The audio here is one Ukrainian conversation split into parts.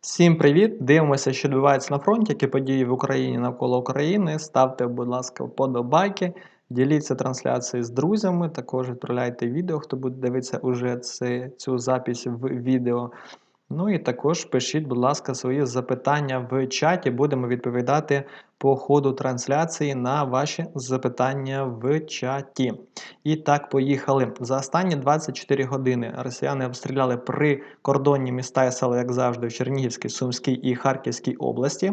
Всім привіт! Дивимося, що відбувається на фронті, які події в Україні навколо України. Ставте, будь ласка, вподобайки, діліться трансляцією з друзями. Також відправляйте відео, хто буде дивитися уже це, цю запись в відео. Ну і також пишіть, будь ласка, свої запитання в чаті. Будемо відповідати по ходу трансляції на ваші запитання в чаті. І так, поїхали. За останні 24 години росіяни обстріляли прикордонні міста і села, як завжди, в Чернігівській, Сумській і Харківській області.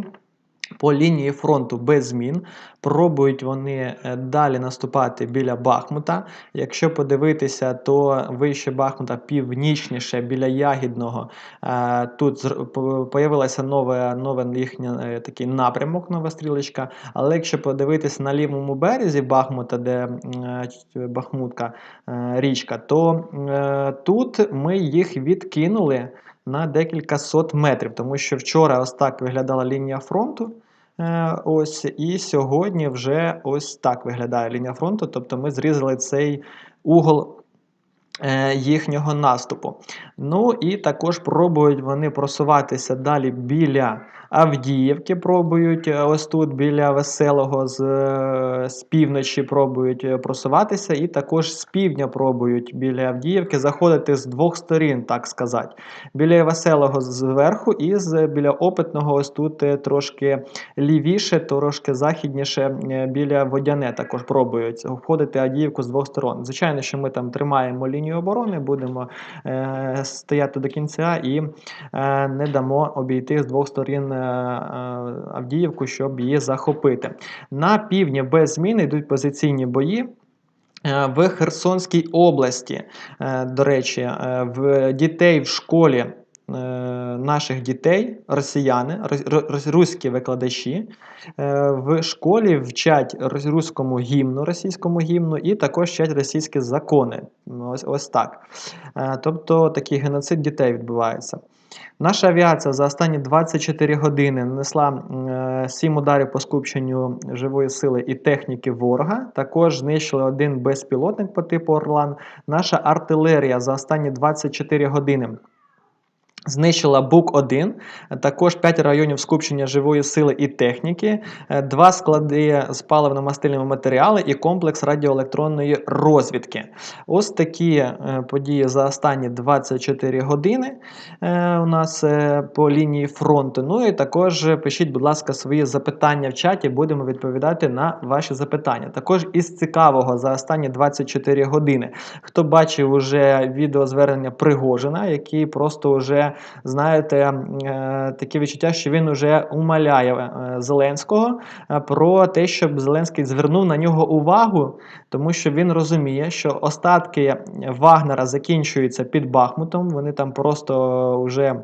По лінії фронту без змін. Пробують вони е, далі наступати біля Бахмута. Якщо подивитися, то вище Бахмута північніше біля Ягідного. е, Тут з'явилася нове, нове їхній е, такий напрямок, нова стрілочка. Але якщо подивитися на лівому березі Бахмута, де Бахмутка річка, то тут ми їх відкинули на декілька сот метрів, тому що вчора ось так виглядала лінія фронту. Е, ось І сьогодні вже ось так виглядає лінія фронту. Тобто ми зрізали цей угол е, їхнього наступу. Ну і також пробують вони просуватися далі біля Авдіївки пробують е, ось тут біля Веселого з е, з півночі пробують е, просуватися, і також з півдня пробують біля Авдіївки заходити з двох сторін, так сказати. Біля Веселого зверху і з біля опитного, ось тут трошки лівіше, трошки західніше біля Водяне також пробують входити Авдіївку з двох сторон. Звичайно, що ми там тримаємо лінію оборони, будемо е, стояти до кінця і е, не дамо обійти з двох сторін. Е, Авдіївку, щоб її захопити. На півдні без змін йдуть позиційні бої. Е, в Херсонській області, е, до речі, в дітей в школі наших дітей, росіяни, руські викладачі в школі вчать руському гімну, російському гімну, і також вчать російські закони. Ось ось так. Тобто такий геноцид дітей відбувається. Наша авіація за останні 24 години нанесла 7 ударів по скупченню живої сили і техніки ворога. Також знищили один безпілотник по типу Орлан. Наша артилерія за останні 24 години. Знищила БУК-1, також 5 районів скупчення живої сили і техніки, 2 склади з паливно-мастильними матеріали і комплекс радіоелектронної розвідки. Ось такі е, події за останні 24 години е, у нас е, по лінії фронту. Ну і також пишіть, будь ласка, свої запитання в чаті, будемо відповідати на ваші запитання. Також із цікавого за останні 24 години. Хто бачив уже відеозвернення Пригожина, який просто вже знаєте, е, таке відчуття, що він уже умаляє е, Зеленського е, про те, щоб Зеленський звернув на нього увагу, тому що він розуміє, що остатки Вагнера закінчуються під Бахмутом. Вони там просто вже.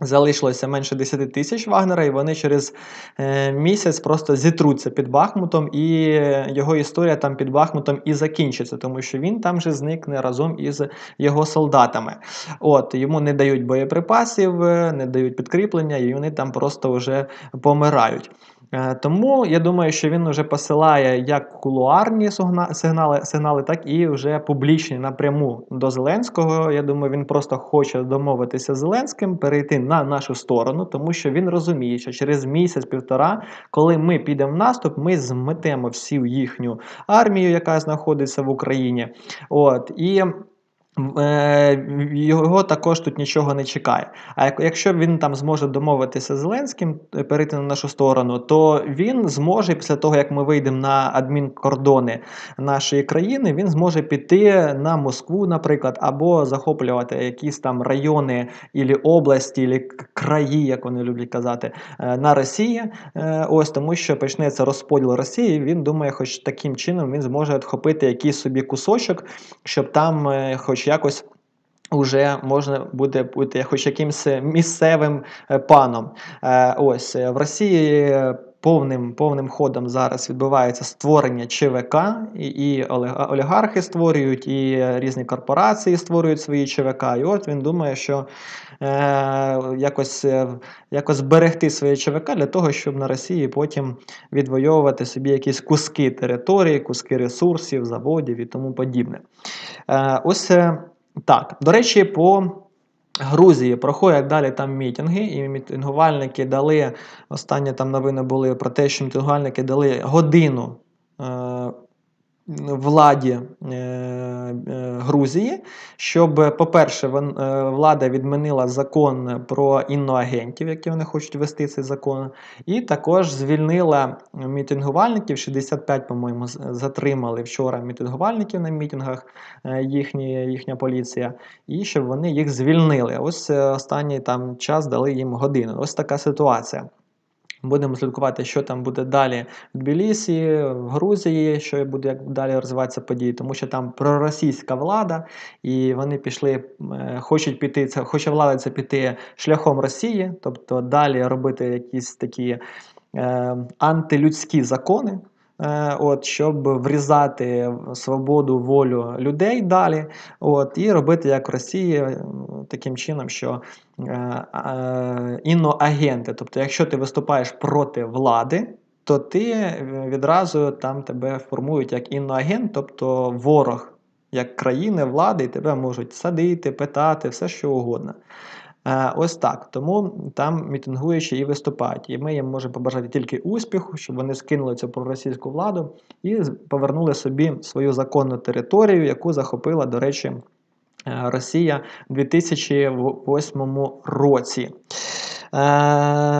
Залишилося менше 10 тисяч Вагнера, і вони через е, місяць просто зітруться під Бахмутом, і його історія там під Бахмутом і закінчиться, тому що він там же зникне разом із його солдатами. От Йому не дають боєприпасів, не дають підкріплення, і вони там просто вже помирають. Е, тому я думаю, що він вже посилає як кулуарні сигнали, сигнали, так і вже публічні напряму до Зеленського. Я думаю, він просто хоче домовитися з Зеленським, перейти на нашу сторону, тому що він розуміє, що через місяць-півтора, коли ми підемо в наступ, ми зметемо всю їхню армію, яка знаходиться в Україні. От і. Е, його також тут нічого не чекає. А якщо він там зможе домовитися з Зеленським, е, перейти на нашу сторону, то він зможе після того, як ми вийдемо на адмінкордони нашої країни, він зможе піти на Москву, наприклад, або захоплювати якісь там райони ілі області, ілі краї, як вони люблять казати, е, на Росії. Ось тому, що почнеться розподіл Росії. Він думає, хоч таким чином він зможе відхопити якийсь собі кусочок, щоб там, хоч якось вже можна буде бути хоч якимось місцевим е, паном. Е, ось в Росії. Повним повним ходом зараз відбувається створення ЧВК, і і олігархи створюють, і різні корпорації створюють свої ЧВК. І от він думає, що е, якось е, якось зберегти своє ЧВК для того, щоб на Росії потім відвоювати собі якісь куски території, куски ресурсів, заводів і тому подібне. Е, Ось. Так, до речі, по Грузії проходять далі там мітинги, і мітингувальники дали останні там новини були про те, що мітингувальники дали годину е, владі е, е, Грузії, щоб, по-перше, е, влада відмінила закон про інноагентів, які вони хочуть ввести цей закон, і також звільнила мітингувальників. 65, по-моєму, затримали вчора мітингувальників на мітингах, їхні, їхня поліція, і щоб вони їх звільнили. Ось останній там час дали їм годину. Ось така ситуація. Будемо слідкувати, що там буде далі в Тбілісі, в Грузії, що буде як далі розвиватися події, тому що там проросійська влада, і вони пішли, е, хочуть піти, це хоче влада це піти шляхом Росії, тобто далі робити якісь такі е, антилюдські закони. е, От, щоб врізати свободу, волю людей далі, от, і робити як в Росії таким чином, що іноагенти. Тобто, якщо ти виступаєш проти влади, то ти е, відразу там тебе формують як іноагент, тобто ворог як країни, влади, і тебе можуть садити, питати, все що угодно. Е, Ось так. Тому там мітингуючі і виступають. І ми їм можемо побажати тільки успіху, щоб вони скинули цю проросійську владу і повернули собі свою законну територію, яку захопила, до речі, е, Росія у 2008 році. Е,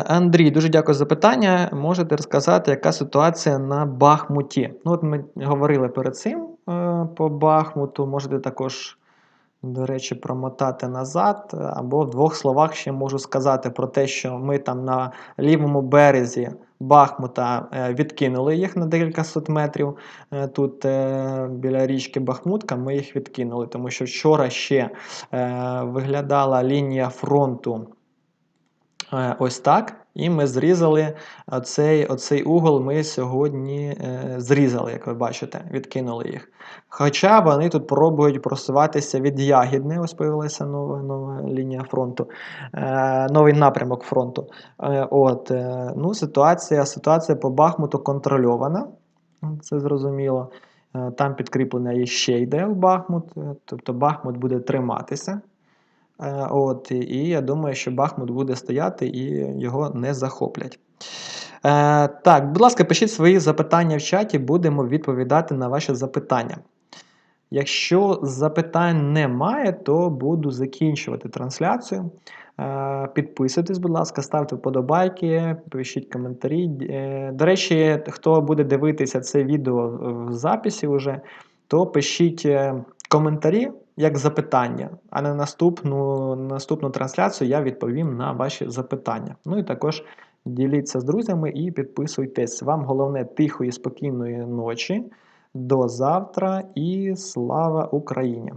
Андрій, дуже дякую за питання. Можете розказати, яка ситуація на Бахмуті? Ну, от ми говорили перед цим е, по Бахмуту. Можете також, до речі, промотати назад. Або в двох словах ще можу сказати про те, що ми там на лівому березі Бахмута е, відкинули їх на декілька сот метрів. Е, Тут е, біля річки Бахмутка ми їх відкинули, тому що вчора ще виглядала лінія фронту. Ось так. І ми зрізали оцей, оцей угол. Ми сьогодні е, зрізали, як ви бачите, відкинули їх. Хоча вони тут пробують просуватися від Ягідне, ось появилася нова, нова лінія фронту, е, новий напрямок фронту. Е, от, е, ну, ситуація, ситуація по Бахмуту контрольована, це зрозуміло. Е, Там підкріплення ще йде в Бахмут, е, тобто Бахмут буде триматися. Е, От, і- я думаю, що Бахмут буде стояти і його не захоплять. Е, так, будь ласка, пишіть свої запитання в чаті, будемо відповідати на ваші запитання. Якщо запитань немає, то буду закінчувати трансляцію. Е, Підписуйтесь, будь ласка, ставте вподобайки, пишіть коментарі. Е, До речі, хто буде дивитися це відео в записі, вже, то пишіть коментарі як запитання, а на наступну, наступну трансляцію я відповім на ваші запитання. Ну і також діліться з друзями і підписуйтесь. Вам головне тихої, спокійної ночі. До завтра і слава Україні!